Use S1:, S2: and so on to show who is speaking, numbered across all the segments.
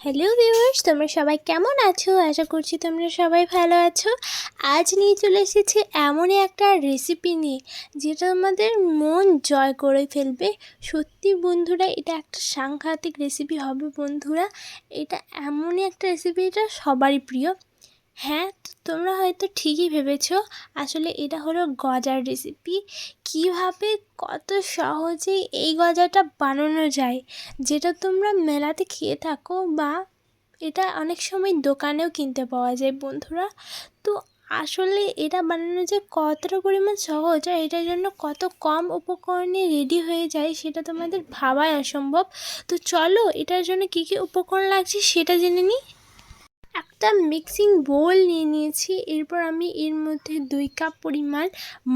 S1: Hello viewers তোমরা সবাই কেমন আছো? আশা করছি তোমরা সবাই ভালো আছো। আজ নিয়ে চলে এসেছি এমনই একটা রেসিপি নিয়ে, যেটা আমাদের মন জয় করে ফেলবে। সত্যি বন্ধুরা, এটা একটা সাংঘাতিক রেসিপি হবে বন্ধুরা। এটা এমনই একটা রেসিপি এটা সবারই প্রিয়। হ্যাঁ তোমরা হয়তো ঠিকই ভেবেছো। আসলে এটা হলো গজার রেসিপি কীভাবে কত সহজে এই গজাটা বানানো যায়, যেটা তোমরা মেলাতে খেয়ে থাকো বা এটা অনেক সময় দোকানেও কিনতে পাওয়া যায় বন্ধুরা। তো আসলে এটা বানানো যে কতটা পরিমাণ সহজ আর এটার জন্য কত কম উপকরণে রেডি হয়ে যায় সেটা তোমাদের ভাবাই অসম্ভব। তো চলো, এটার জন্য কী কী উপকরণ লাগছে সেটা জেনে নিই। একটা মিক্সিং বোল নিয়ে নিয়েছি। এরপর আমি এর মধ্যে দুই কাপ পরিমাণ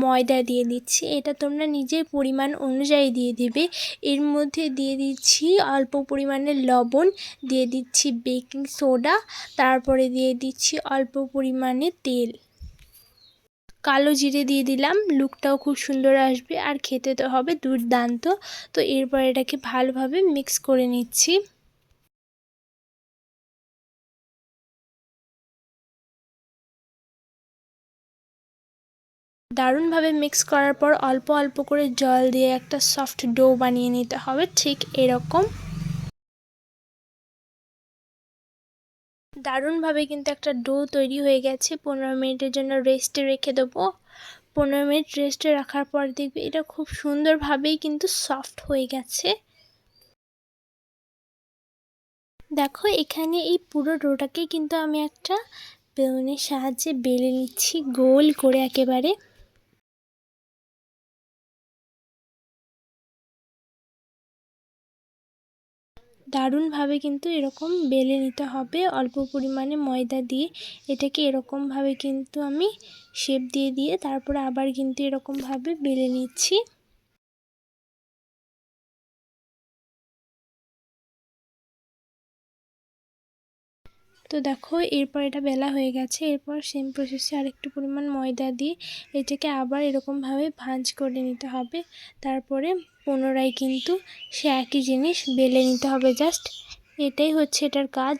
S1: ময়দা দিয়ে দিচ্ছি। এটা তোমরা নিজের পরিমাণ অনুযায়ী দিয়ে দেবে। এর মধ্যে দিয়ে দিচ্ছি অল্প পরিমাণে লবণ, দিয়ে দিচ্ছি বেকিং সোডা তারপরে দিয়ে দিচ্ছি অল্প পরিমাণে তেল। কালো জিরে দিয়ে দিলাম লুকটাও খুব সুন্দর আসবে, আর খেতে তো হবে দুর্দান্ত। তো এরপর এটাকে ভালোভাবে মিক্স করে নিচ্ছি। দারুণভাবে মিক্স করার পর অল্প অল্প করে জল দিয়ে একটা সফট ডো বানিয়ে নিতে হবে, ঠিক এরকম। দারুণভাবে কিন্তু একটা ডো তৈরি হয়ে গেছে, পনেরো মিনিটের জন্য রেস্টে রেখে দেবো। পনেরো মিনিট রেস্টে রাখার পর দেখবে এটা খুব সুন্দরভাবেই কিন্তু সফট হয়ে গেছে। দেখো, এখানে এই পুরো ডোটাকে কিন্তু আমি একটা বেলুনের সাহায্যে বেলে নিচ্ছি, গোল করে একেবারে। দারুণভাবে কিন্তু এরকম বেলে নিতে হবে। অল্প পরিমাণে ময়দা দিয়ে এটাকে এরকমভাবে কিন্তু আমি শেপ দিয়ে দিয়ে তারপরে আবার কিন্তু এরকমভাবে বেলে নিচ্ছি। তো দেখো, এরপর এটা বেলা হয়ে গেছে। এরপর সেম প্রসেসে আরেকটু পরিমাণ ময়দা দিয়ে এটাকে আবার এরকমভাবে ভাঁজ করে নিতে হবে। তারপরে পুনরায় কিন্তু সে একই জিনিস বেলে নিতে হবে জাস্ট এটাই হচ্ছে এটার কাজ।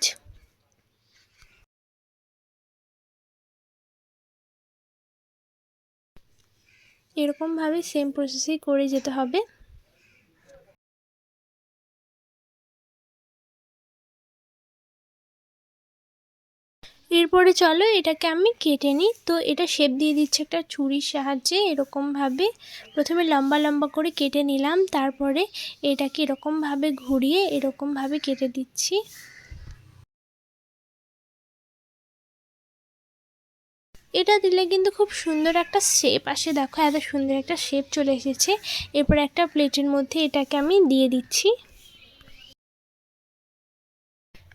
S1: এরকমভাবে সেম প্রসেসেই করে যেতে হবে। এরপরে চলো এটাকে আমি কেটে নিই। তো এটা শেপ দিয়ে দিচ্ছে একটা ছুরির সাহায্যে এরকমভাবে। প্রথমে লম্বা লম্বা করে কেটে নিলাম, তারপরে এটাকে এরকমভাবে ঘুরিয়ে এরকমভাবে কেটে দিচ্ছি। এটা দিলে কিন্তু খুব সুন্দর একটা শেপ আসে। দেখো এত সুন্দর একটা শেপ চলে এসেছে। এরপর একটা প্লেটের মধ্যে এটাকে আমি দিয়ে দিচ্ছি।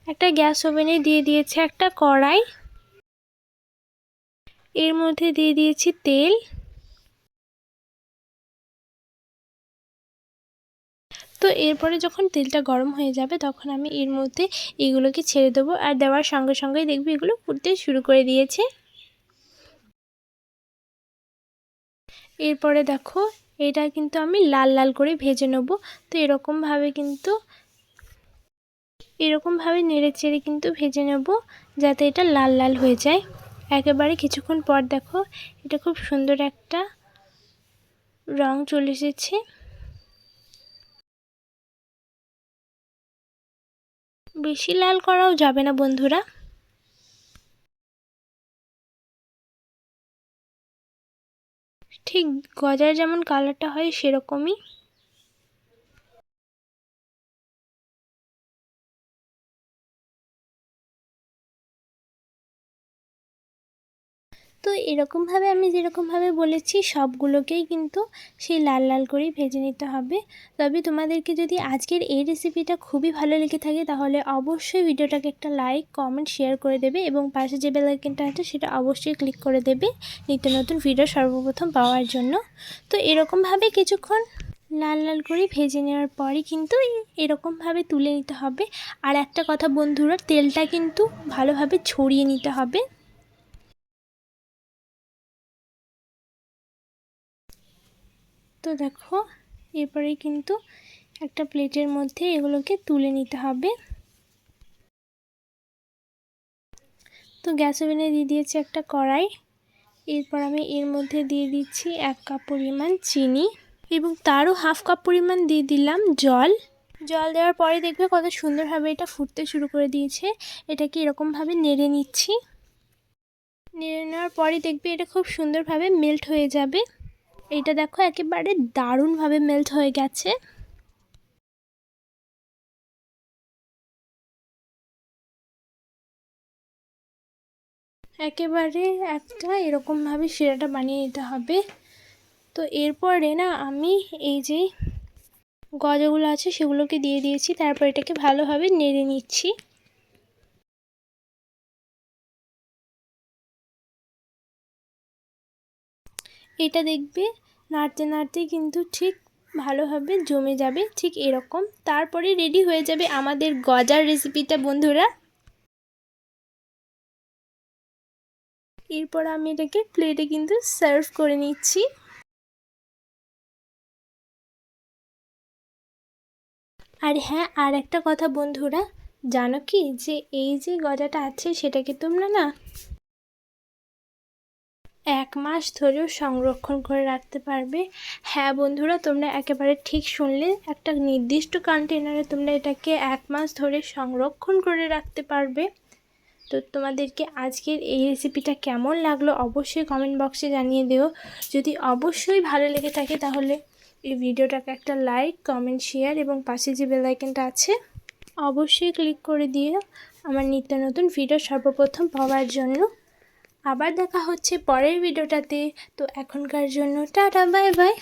S1: একটা গ্যাস ওভেনে দিয়ে দিয়েছে একটা কড়াই। এর মধ্যে দিয়ে দিয়েছি তেল। তো এরপরে যখন তেলটা গরম হয়ে যাবে তখন আমি এর মধ্যে এগুলোকে ছেড়ে দেবো আর দেওয়ার সঙ্গে সঙ্গেই দেখবি এগুলো ফুটতে শুরু করে দিয়েছে। এরপরে দেখো, এটা কিন্তু আমি লাল লাল করে ভেজে নেব। তো এরকমভাবে কিন্তু এরকমভাবে নেড়ে চেড়ে কিন্তু ভেজে নেব, যাতে এটা লাল লাল হয়ে যায়। একেবারে কিছুক্ষণ পর দেখো, এটা খুব সুন্দর একটা রং চলে এসেছে। বেশি লাল করাও যাবে না বন্ধুরা। ঠিক গজার যেমন কালারটা হয় সেরকমই। তো এরকমভাবে আমি যেরকমভাবে বলেছি, সবগুলোকেই কিন্তু সেই লাল লাল করেই ভেজে নিতে হবে। তবে তোমাদেরকে যদি আজকের এই রেসিপিটা খুবই ভালো লেগে থাকে, তাহলে অবশ্যই ভিডিওটাকে একটা লাইক কমেন্ট শেয়ার করে দেবে এবং পাশে যে বেলাইকেনটা আছে, সেটা অবশ্যই ক্লিক করে দেবে নিত্য নতুন ভিডিও সর্বপ্রথম পাওয়ার জন্য। তো এরকমভাবে কিছুক্ষণ লাল লাল করে ভেজে নেওয়ার পরে কিন্তু এরকমভাবে তুলে নিতে হবে। আর একটা কথা বন্ধুরা, তেলটা কিন্তু ভালোভাবে ছড়িয়ে নিতে হবে। তো দেখো, এরপরে কিন্তু একটা প্লেটের মধ্যে এগুলোকে তুলে নিতে হবে। তো গ্যাস ওভেনে দিয়ে দিয়েছি একটা কড়াই। এরপর আমি এর মধ্যে দিয়ে দিচ্ছি এক কাপ পরিমাণ চিনি এবং তারও হাফ কাপ পরিমাণ দিয়ে দিলাম জল। জল দেওয়ার পরে দেখবে কত সুন্দরভাবে এটা ফুটতে শুরু করে দিয়েছে। এটাকে এরকমভাবে নেড়ে নিচ্ছি। নেড়ে নেওয়ার পরে দেখবে এটা খুব সুন্দরভাবে মেল্ট হয়ে যাবে। এটা দেখো একেবারে দারুণভাবে মেল্ট হয়ে গেছে। একেবারে একটা এরকমভাবে শিরাটা বানিয়ে নিতে হবে। তো এরপরে না আমি এই যে গজাগুলো আছে সেগুলোকে দিয়ে দিয়েছি, তারপর এটাকে ভালোভাবে নেড়ে নিচ্ছি। এটা দেখবে, নাড়তে নাড়তে কিন্তু ঠিক ভালোভাবে জমে যাবে, ঠিক এরকম। তারপরে রেডি হয়ে যাবে আমাদের গজার রেসিপিটা বন্ধুরা। এরপর আমি এটাকে প্লেটে কিন্তু সার্ভ করে নিচ্ছি। আর হ্যাঁ আর একটা কথা বন্ধুরা, জানো কি? যে এই যে গজাটা আছে, সেটাকে তোমরা না এক মাস ধরেও সংরক্ষণ করে রাখতে পারবে। হ্যাঁ বন্ধুরা, তোমরা একেবারে ঠিক শুনলে। একটা নির্দিষ্ট কন্টেনারে তোমরা এটাকে এক মাস ধরে সংরক্ষণ করে রাখতে পারবে। তো তোমাদেরকে আজকের এই রেসিপিটা কেমন লাগল অবশ্যই কমেন্ট বক্সে জানিয়ে দিও। যদি অবশ্যই ভালো লেগে থাকে তাহলে এই ভিডিওটাকে একটা লাইক কমেন্ট শেয়ার এবং পাশে যে বেলাইকনটা আছে, অবশ্যই ক্লিক করে দিও। আমার নিত্য নতুন ভিডিও সর্বপ্রথম পাওয়ার জন্য। আবার দেখা হচ্ছে পরের ভিডিওটাতে। তো এখনকার জন্য টাটা বাই বাই।